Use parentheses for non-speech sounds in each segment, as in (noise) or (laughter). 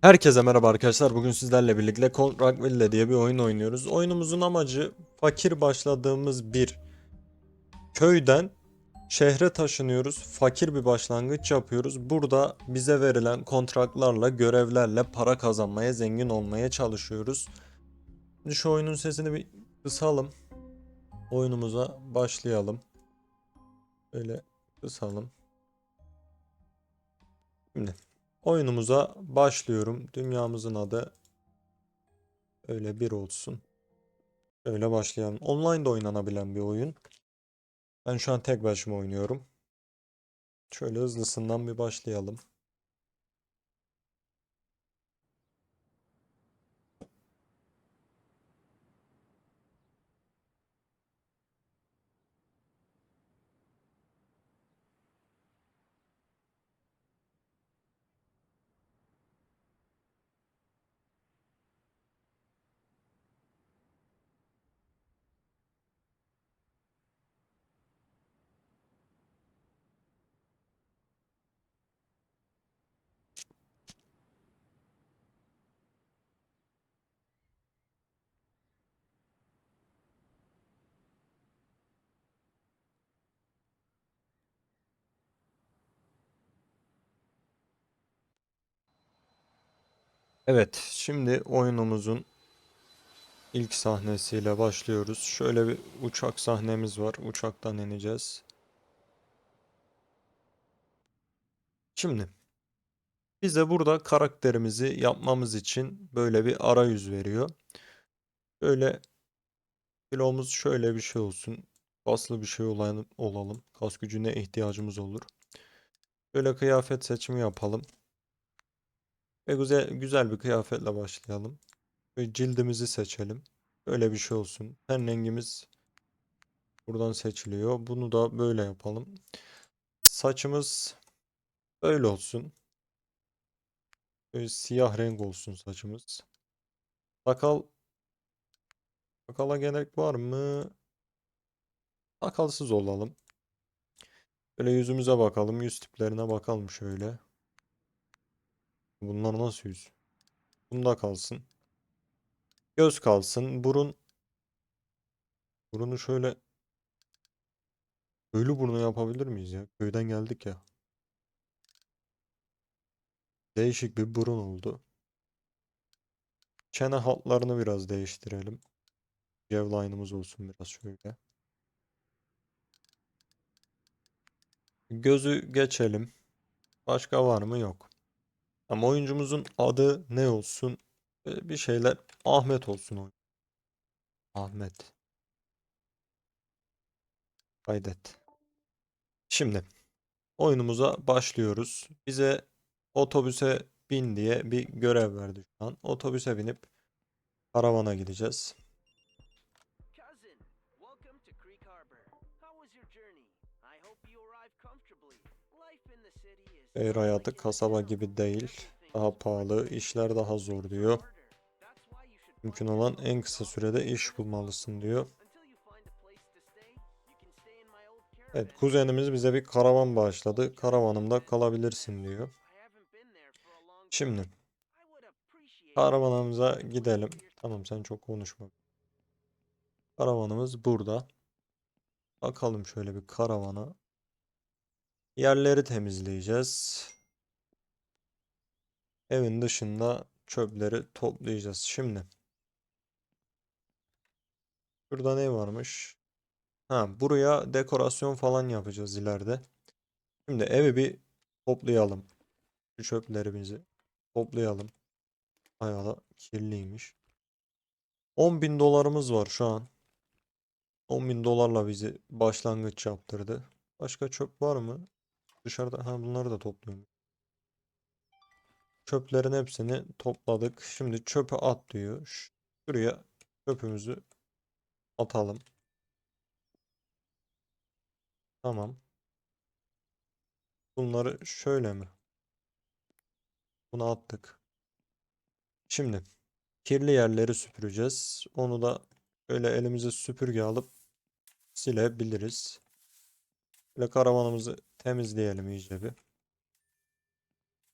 Herkese merhaba arkadaşlar. Bugün sizlerle birlikte Contractville diye bir oyun oynuyoruz. Oyunumuzun amacı fakir başladığımız bir köyden şehre taşınıyoruz. Fakir bir başlangıç yapıyoruz. Burada bize verilen kontratlarla, görevlerle para kazanmaya, zengin olmaya çalışıyoruz. Şimdi şu oyunun sesini bir kısalım. Oyunumuza başlayalım. Böyle kısalım. Şimdi Oyunumuza başlıyorum. Dünyamızın adı öyle bir olsun. Öyle başlayalım. Online de oynanabilen bir oyun. Ben şu an tek başıma oynuyorum. Şöyle hızlısından bir başlayalım. Evet, şimdi oyunumuzun ilk sahnesiyle başlıyoruz. Şöyle bir uçak sahnemiz var. Uçaktan ineceğiz. Şimdi bize burada karakterimizi yapmamız için böyle bir arayüz veriyor. Böyle kilomuz şöyle bir şey olsun. Kaslı bir şey olalım, olalım. Kas gücüne ihtiyacımız olur. Böyle kıyafet seçimi yapalım. Ve güzel, güzel bir kıyafetle başlayalım. Ve cildimizi seçelim. Böyle bir şey olsun. Ten rengimiz buradan seçiliyor. Bunu da böyle yapalım. Saçımız böyle olsun. Böyle siyah renk olsun saçımız. Sakal Sakala gerek var mı? Sakalsız olalım. Böyle yüzümüze bakalım. Yüz tiplerine bakalım şöyle. Bunlar nasıl yüz? Bunda kalsın. Göz kalsın. Burun. Burunu şöyle Köylü burnu yapabilir miyiz ya? Köyden geldik ya. Değişik bir burun oldu. Çene hatlarını biraz değiştirelim. Jawline'ımız olsun biraz şöyle. Gözü geçelim. Başka var mı? Yok. Ama oyuncumuzun adı ne olsun? Böyle bir şeyler Ahmet olsun. Ahmet. Kaydet. Şimdi oyunumuza başlıyoruz. Bize otobüse bin diye bir görev verdi şu an. Otobüse binip karavana gideceğiz. Şehir hayatı kasaba gibi değil. Daha pahalı, işler daha zor diyor. Mümkün olan en kısa sürede iş bulmalısın diyor. Evet, kuzenimiz bize bir karavan bağışladı. Karavanımda kalabilirsin diyor. Şimdi karavanımıza gidelim. Tamam sen çok konuşma. Karavanımız burada. Bakalım şöyle bir karavana. Yerleri temizleyeceğiz. Evin dışında çöpleri toplayacağız. Şimdi. Şurada ne varmış? Ha, buraya dekorasyon falan yapacağız ileride. Şimdi evi bir toplayalım. Şu çöplerimizi toplayalım. Bayağı kirliymiş. 10 bin dolarımız var şu an. 10 bin dolarla bizi başlangıç yaptırdı. Başka çöp var mı? Dışarıda ha bunları da topluyorum. Çöplerin hepsini topladık. Şimdi çöpe at diyor. Şuraya çöpümüzü atalım. Tamam. Bunları şöyle mi? Bunu attık. Şimdi kirli yerleri süpüreceğiz. Onu da şöyle elimize süpürge alıp silebiliriz. Böyle karavanımızı temizleyelim iyice bir.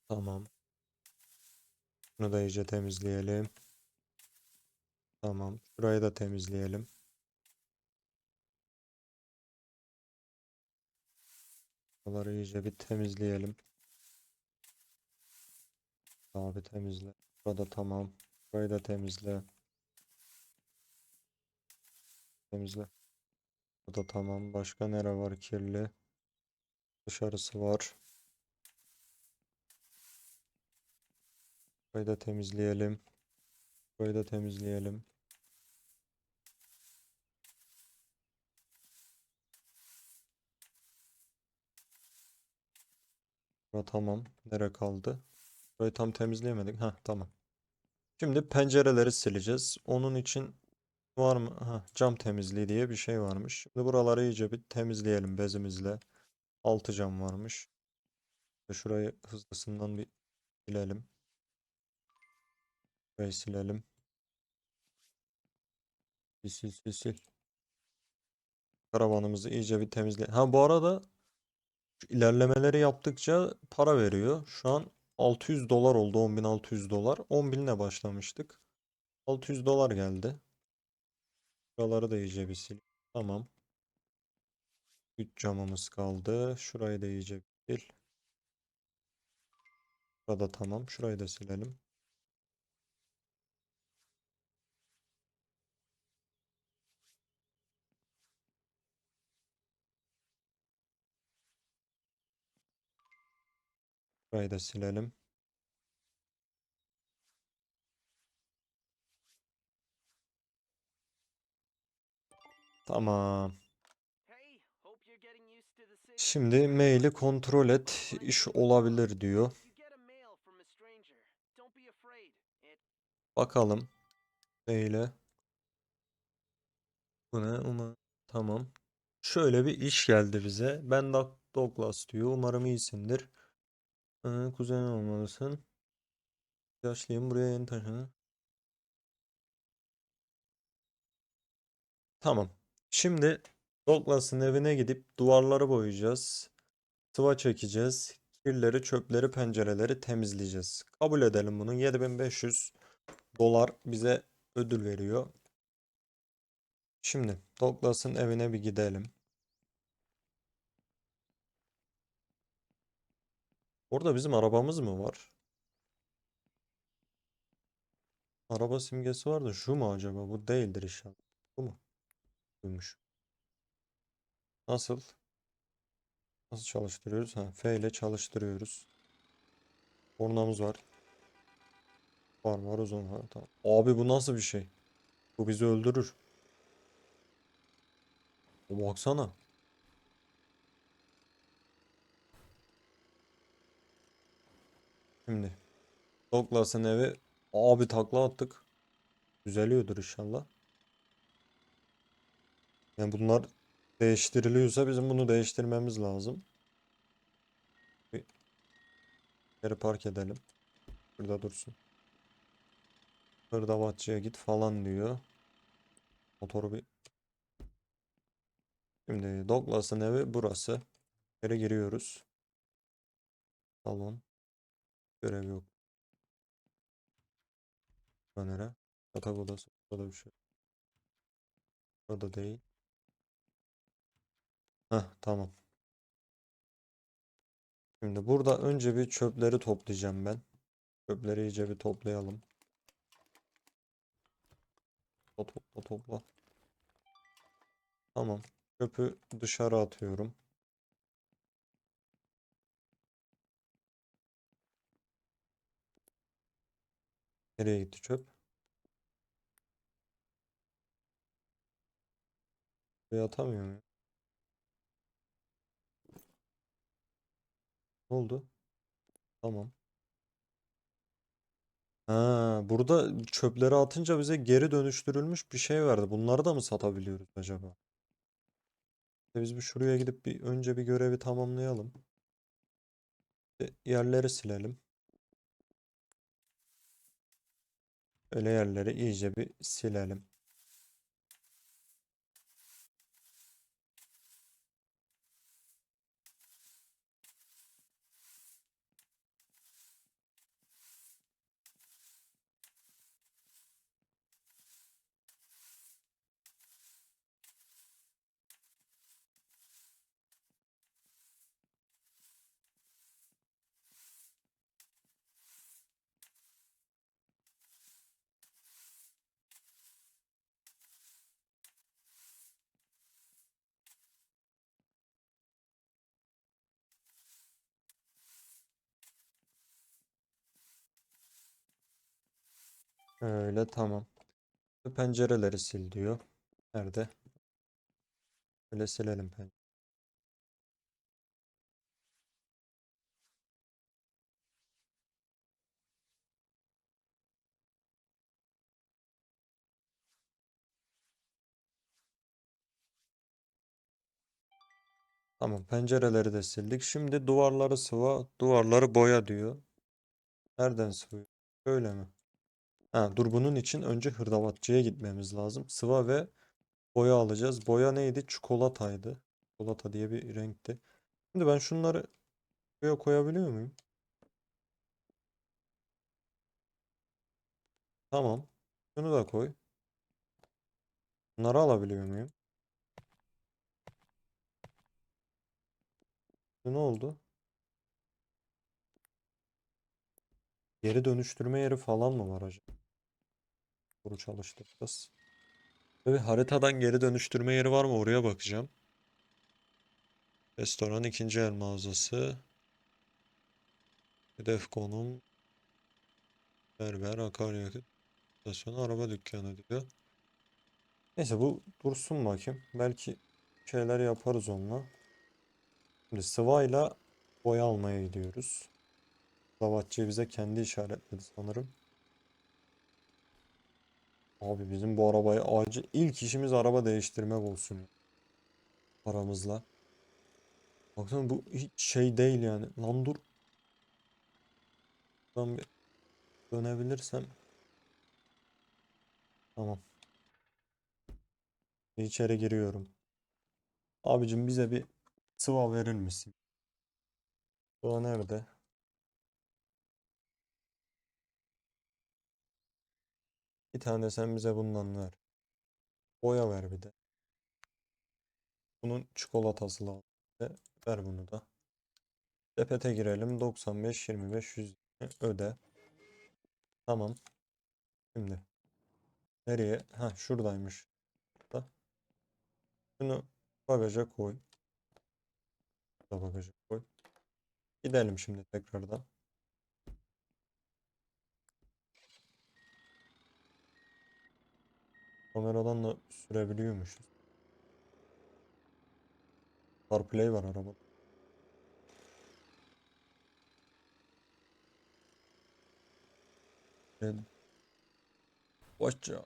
Tamam. Bunu da iyice temizleyelim. Tamam. Şurayı da temizleyelim. Buraları iyice bir temizleyelim. Abi temizle. Burada tamam. Burayı da temizle. Temizle. Burada tamam. Başka nere var kirli? Dışarısı var. Burayı da temizleyelim. Burayı da temizleyelim. Bura tamam. Nere kaldı? Burayı tam temizleyemedik. Ha tamam. Şimdi pencereleri sileceğiz. Onun için var mı? Ha, cam temizliği diye bir şey varmış. Şimdi buraları iyice bir temizleyelim bezimizle. Altı cam varmış. Şurayı hızlısından bir silelim. Şurayı silelim. Sil sil sil sil. Karavanımızı iyice bir temizle. Ha bu arada ilerlemeleri yaptıkça para veriyor. Şu an 600 dolar oldu. 10.600 dolar. 10.000'le başlamıştık. 600 dolar geldi. Buraları da iyice bir sil. Tamam. 3 camımız kaldı. Şurayı da iyice bir sil. Burada tamam. Şurayı da silelim. Şurayı da silelim. City. Şimdi maili kontrol et. İş olabilir diyor. Bakalım. Maile. Bu ne? Uma. Tamam. Şöyle bir iş geldi bize. Ben Doug- Douglas diyor. Umarım iyisindir. Ee, kuzenin olmalısın. Yaşlıyım. Buraya yeni taşındın. Tamam. Şimdi Douglas'ın evine gidip duvarları boyayacağız. Sıva çekeceğiz. Kirleri, çöpleri, pencereleri temizleyeceğiz. Kabul edelim bunu. 7500 dolar bize ödül veriyor. Şimdi Douglas'ın evine bir gidelim. Orada bizim arabamız mı var? Araba simgesi var da şu mu acaba? Bu değildir inşallah. Bu mu? Buymuş. Nasıl? Nasıl çalıştırıyoruz? Ha, F ile çalıştırıyoruz. Kornamız var. Var var uzun var. Tamam. Abi bu nasıl bir şey? Bu bizi öldürür. O baksana. Şimdi Douglas'ın evi abi takla attık. Düzeliyordur inşallah. Yani bunlar değiştiriliyorsa bizim bunu değiştirmemiz lazım. Bir geri park edelim. Burada dursun. Hırdavatçıya git falan diyor. Motoru bir Şimdi Douglas'ın evi burası. İçeri giriyoruz. Salon. Görev yok. Bura nere? Yatak odası. Burada bir şey. Burada değil. Heh tamam. Şimdi burada önce bir çöpleri toplayacağım ben. Çöpleri iyice bir toplayalım. Topla topla topla. Tamam. Çöpü dışarı atıyorum. Nereye gitti çöp? Buraya atamıyorum ya. Ne oldu? Tamam. Ha, burada çöpleri atınca bize geri dönüştürülmüş bir şey verdi. Bunları da mı satabiliyoruz acaba? Biz bir şuraya gidip bir önce bir görevi tamamlayalım. Bir Yerleri silelim. Öyle yerleri iyice bir silelim. Öyle tamam. Pencereleri sil diyor. Nerede? Öyle silelim pencere. Tamam pencereleri de sildik. Şimdi duvarları sıva, duvarları boya diyor. Nereden sıvıyor? Öyle mi? Ha, dur bunun için önce hırdavatçıya gitmemiz lazım. Sıva ve boya alacağız. Boya neydi? Çikolataydı. Çikolata diye bir renkti. Şimdi ben şunları buraya koyabiliyor muyum? Tamam. Şunu da koy. Bunları alabiliyor muyum? Ne oldu? Geri dönüştürme yeri falan mı var acaba? Bunu çalıştıracağız. Ve haritadan geri dönüştürme yeri var mı? Oraya bakacağım. Restoran ikinci el mağazası. Hedef konum. Berber, akaryakıt. istasyonu, araba dükkanı diyor. Neyse bu dursun bakayım. Belki şeyler yaparız onunla. Şimdi sıvayla boya almaya gidiyoruz. Davatçı bize kendi işaretledi sanırım. Abi bizim bu arabayı acil ilk işimiz araba değiştirmek olsun. Paramızla. Baksana bu hiç şey değil yani. Lan dur. Ben bir dönebilirsem. Tamam. İçeri giriyorum. Abicim bize bir sıva verir misin? Sıva nerede? Bir tane sen bize bundan ver. Boya ver bir de. Bunun çikolatası lazım. Ver bunu da. Sepete girelim. 95, 25, 100 öde. Tamam. Şimdi. Nereye? Ha şuradaymış. Da. Şunu bagaja koy. Da bagaja koy. Gidelim şimdi tekrardan. Kameradan da sürebiliyormuşuz. CarPlay var arabada. Evet. Hoşça.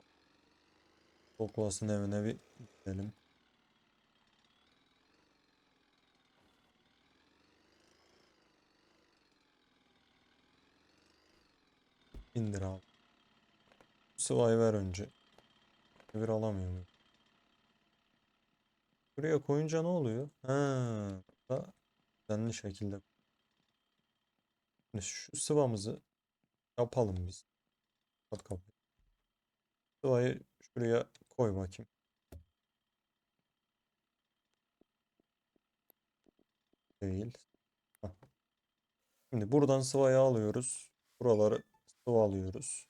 Koklasın evine bir gidelim. İndir abi. Ver önce. Bir alamıyor muyum? Buraya koyunca ne oluyor? Ha, da düzenli şekilde. Şimdi şu sıvamızı yapalım biz. Kapat kapıyı. Sıvayı şuraya koy bakayım. Değil. Şimdi buradan sıvayı alıyoruz. Buraları sıvı alıyoruz.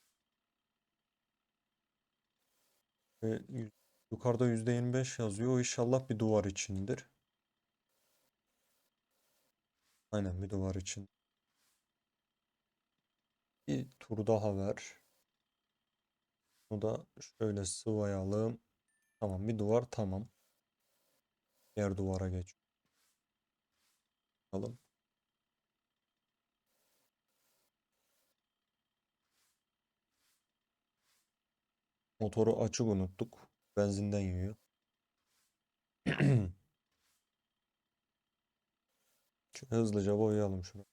Yukarıda %25 yazıyor. O inşallah bir duvar içindir. Aynen bir duvar için. Bir tur daha ver. Bu da şöyle sıvayalım. Tamam bir duvar tamam. Diğer duvara geç. Bakalım. Motoru açık unuttuk. Benzinden yiyor. (clears throat) Hızlıca boyayalım şunu.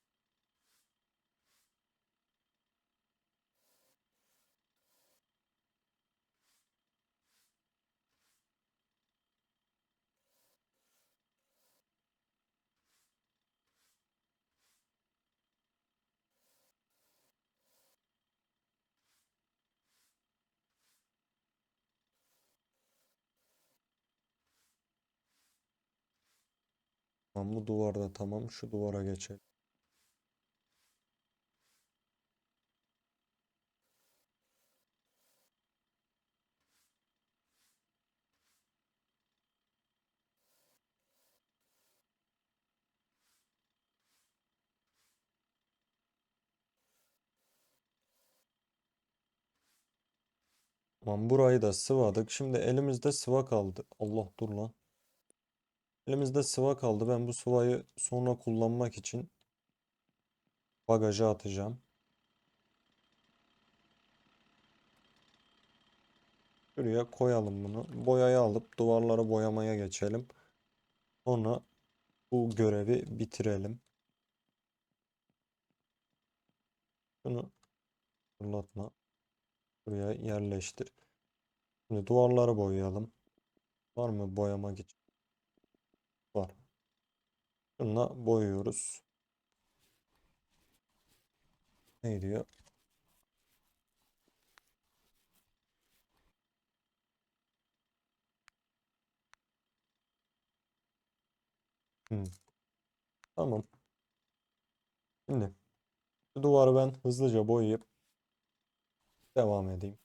Tamam bu duvarda tamam şu duvara geçelim. Tamam burayı da sıvadık. Şimdi elimizde sıva kaldı. Allah dur lan. Elimizde sıva kaldı. Ben bu sıvayı sonra kullanmak için bagaja atacağım. Şuraya koyalım bunu. Boyayı alıp duvarları boyamaya geçelim. Sonra bu görevi bitirelim. Şunu fırlatma. Buraya yerleştir. Şimdi duvarları boyayalım. Var mı boyamak için? Şununla boyuyoruz. Ne diyor? Hmm. Tamam. Şimdi bu duvarı ben hızlıca boyayıp devam edeyim.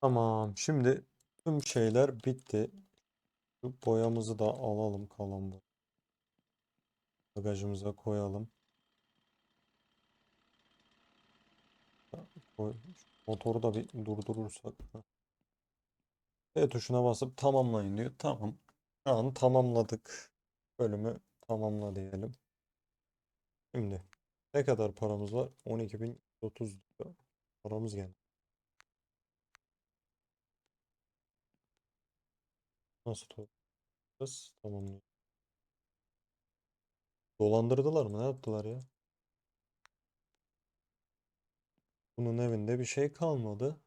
Tamam. Şimdi tüm şeyler bitti. Şu boyamızı da alalım kalan bu. Bagajımıza koyalım. Motoru da bir durdurursak. E tuşuna basıp tamamlayın diyor. Tamam. Şu an tamamladık. Bölümü tamamla diyelim. Şimdi ne kadar paramız var? 12.030 diyor. Paramız geldi. Nasıl toplayacağız? Tamamlıyor. Dolandırdılar mı? Ne yaptılar ya? Bunun evinde bir şey kalmadı.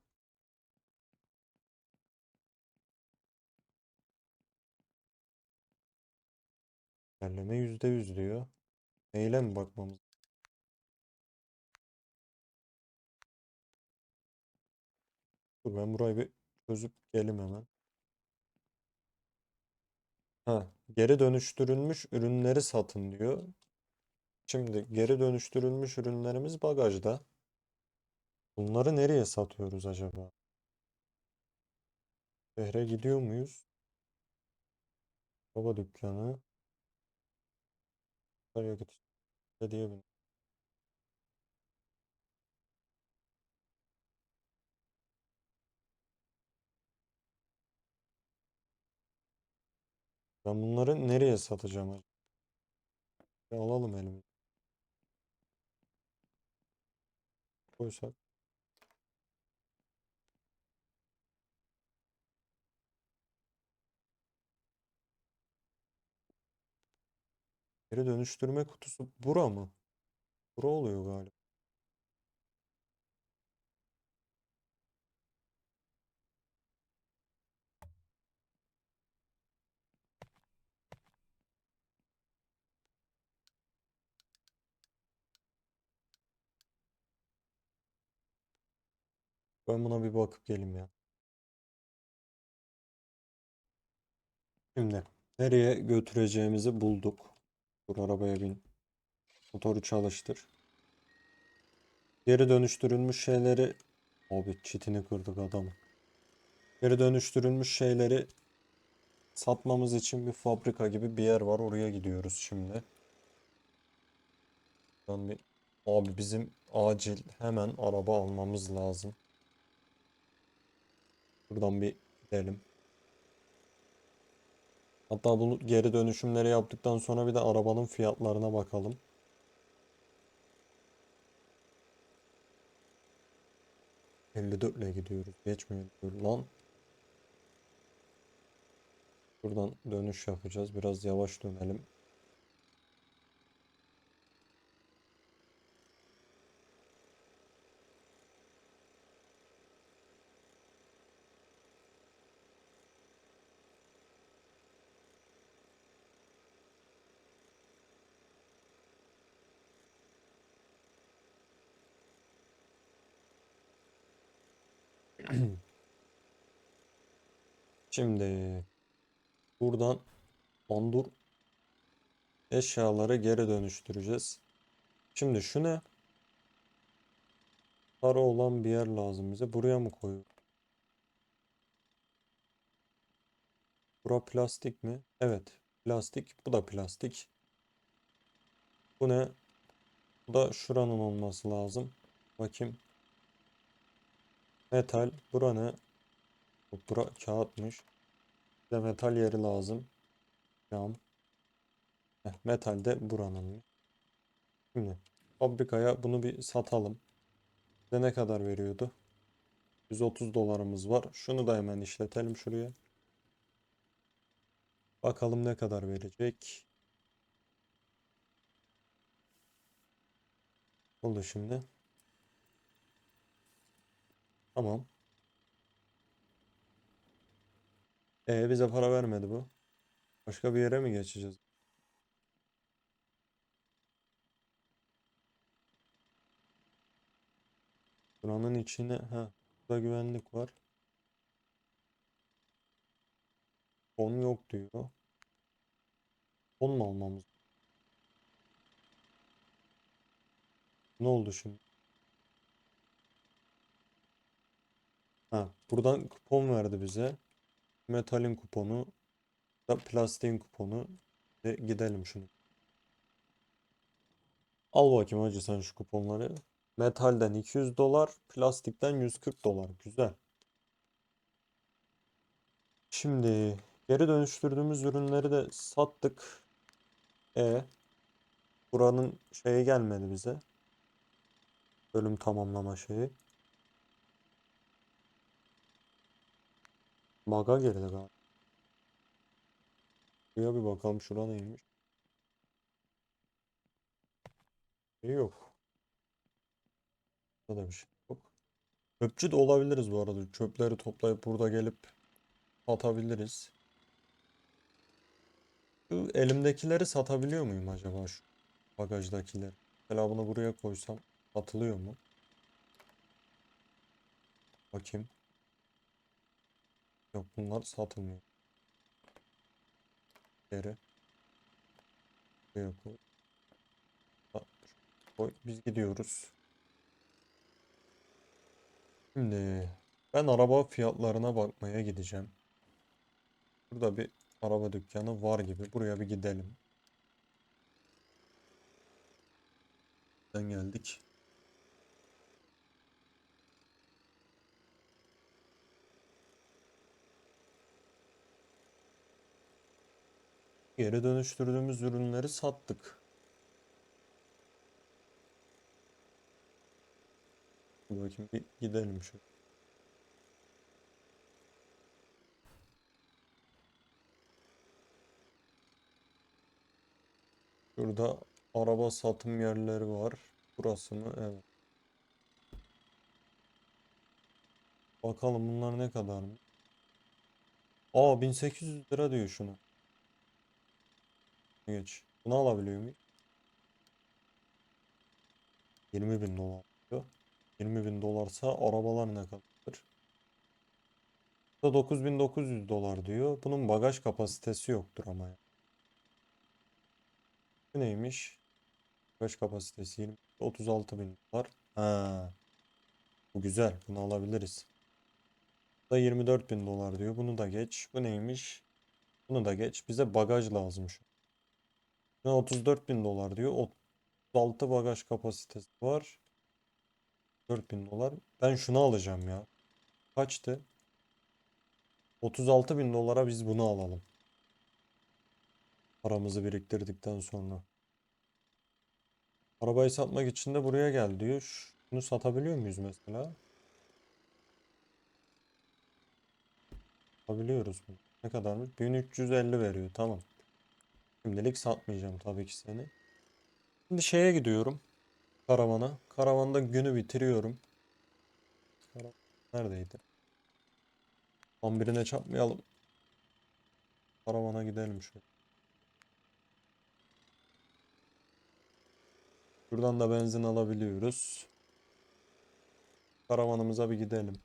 İlerleme %100 diyor. Neyle mi bakmamız? Dur ben burayı bir çözüp gelim hemen. Ha, geri dönüştürülmüş ürünleri satın diyor. Şimdi geri dönüştürülmüş ürünlerimiz bagajda. Bunları nereye satıyoruz acaba? Şehre gidiyor muyuz? Baba dükkanı. İşte diyebilirim. Ben bunları nereye satacağım acaba? Alalım elimize. Koysak. Geri dönüştürme kutusu bura mı? Bura oluyor galiba. Ben buna bir bakıp geleyim ya. Şimdi nereye götüreceğimizi bulduk. Dur arabaya bin. Motoru çalıştır. Geri dönüştürülmüş şeyleri abi çitini kırdık adamı. Geri dönüştürülmüş şeyleri satmamız için bir fabrika gibi bir yer var. Oraya gidiyoruz şimdi. Ben bir abi bizim acil hemen araba almamız lazım. Buradan bir gidelim. Hatta bunu geri dönüşümleri yaptıktan sonra bir de arabanın fiyatlarına bakalım. ...54 ile gidiyoruz. Geçmiyor lan. Buradan dönüş yapacağız. Biraz yavaş dönelim. Şimdi buradan ondur eşyaları geri dönüştüreceğiz. Şimdi şu ne? Sarı olan bir yer lazım bize. Buraya mı koyuyor? Bura plastik mi? Evet. Plastik. Bu da plastik. Bu ne? Bu da şuranın olması lazım. Bakayım. Metal. Bura ne? Bura kağıtmış. Bir de metal yeri lazım. Cam. Heh, metal de buranın. Şimdi fabrikaya bunu bir satalım. Bize ne kadar veriyordu? 130 dolarımız var. Şunu da hemen işletelim şuraya. Bakalım ne kadar verecek. Oldu şimdi. Tamam. E bize para vermedi bu. Başka bir yere mi geçeceğiz? Buranın içine ha burada güvenlik var. Fon yok diyor. Fon mu almamız? Ne oldu şimdi? Ha buradan kupon verdi bize. Metalin kuponu plastiğin kuponu. Ve gidelim şunu. Al bakayım hacı sen şu kuponları. Metalden 200 dolar, plastikten 140 dolar. Güzel. Şimdi geri dönüştürdüğümüz ürünleri de sattık. E buranın şeyi gelmedi bize. Bölüm tamamlama şeyi. Baga girdi galiba. Şuraya bir bakalım şura neymiş. Şey yok. Burada da bir şey yok. Çöpçü de olabiliriz bu arada. Çöpleri toplayıp burada gelip atabiliriz. Şu elimdekileri satabiliyor muyum acaba şu bagajdakileri? Mesela bunu buraya koysam satılıyor mu? Bakayım. Yok bunlar satılmıyor. Geri. Koy. Biz gidiyoruz. Şimdi ben araba fiyatlarına bakmaya gideceğim. Burada bir araba dükkanı var gibi. Buraya bir gidelim. Nereden geldik? Geri dönüştürdüğümüz ürünleri sattık. Bakayım bir gidelim şu. Şurada araba satım yerleri var. Burası mı? Evet. Bakalım bunlar ne kadar mı? Aa 1800 lira diyor şunu. Geç. Bunu alabiliyor muyum? 20 bin dolar diyor. 20 bin dolarsa arabalar ne kadar? Bu da 9900 dolar diyor. Bunun bagaj kapasitesi yoktur ama ya. Bu neymiş? Bagaj kapasitesi 20, 36 bin dolar. Ha. Bu güzel. Bunu alabiliriz. Bu da 24 bin dolar diyor. Bunu da geç. Bu neymiş? Bunu da geç. Bize bagaj lazım şu. An. 34 bin dolar diyor. 36 bagaj kapasitesi var. 4 bin dolar. Ben şunu alacağım ya. Kaçtı? 36 bin dolara biz bunu alalım. Paramızı biriktirdikten sonra. Arabayı satmak için de buraya gel diyor. Şunu satabiliyor muyuz mesela? Satabiliyoruz bunu. Ne kadarmış? 1350 veriyor. Tamam. Şimdilik satmayacağım tabii ki seni. Şimdi şeye gidiyorum. Karavana. Karavanda günü bitiriyorum. Neredeydi? Tam birine çarpmayalım. Karavana gidelim şöyle. Buradan da benzin alabiliyoruz. Karavanımıza bir gidelim.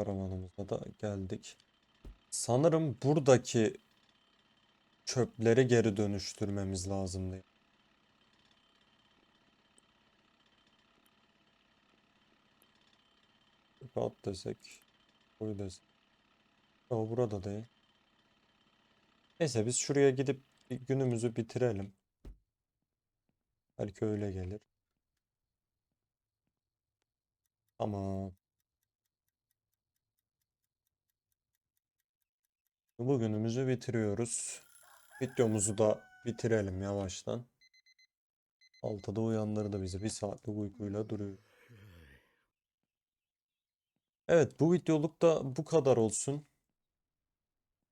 Karavanımıza da geldik. Sanırım buradaki çöpleri geri dönüştürmemiz lazımdı. At desek, koy desek. Yok burada değil. Neyse biz şuraya gidip günümüzü bitirelim. Belki öyle gelir. Tamam. Bugünümüzü bitiriyoruz. Videomuzu da bitirelim yavaştan. Altıda uyandırdı bizi. Bir saatlik uykuyla duruyor. Evet bu videoluk da bu kadar olsun.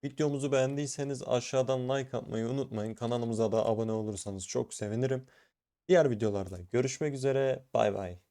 Videomuzu beğendiyseniz aşağıdan like atmayı unutmayın. Kanalımıza da abone olursanız çok sevinirim. Diğer videolarda görüşmek üzere. Bay bay.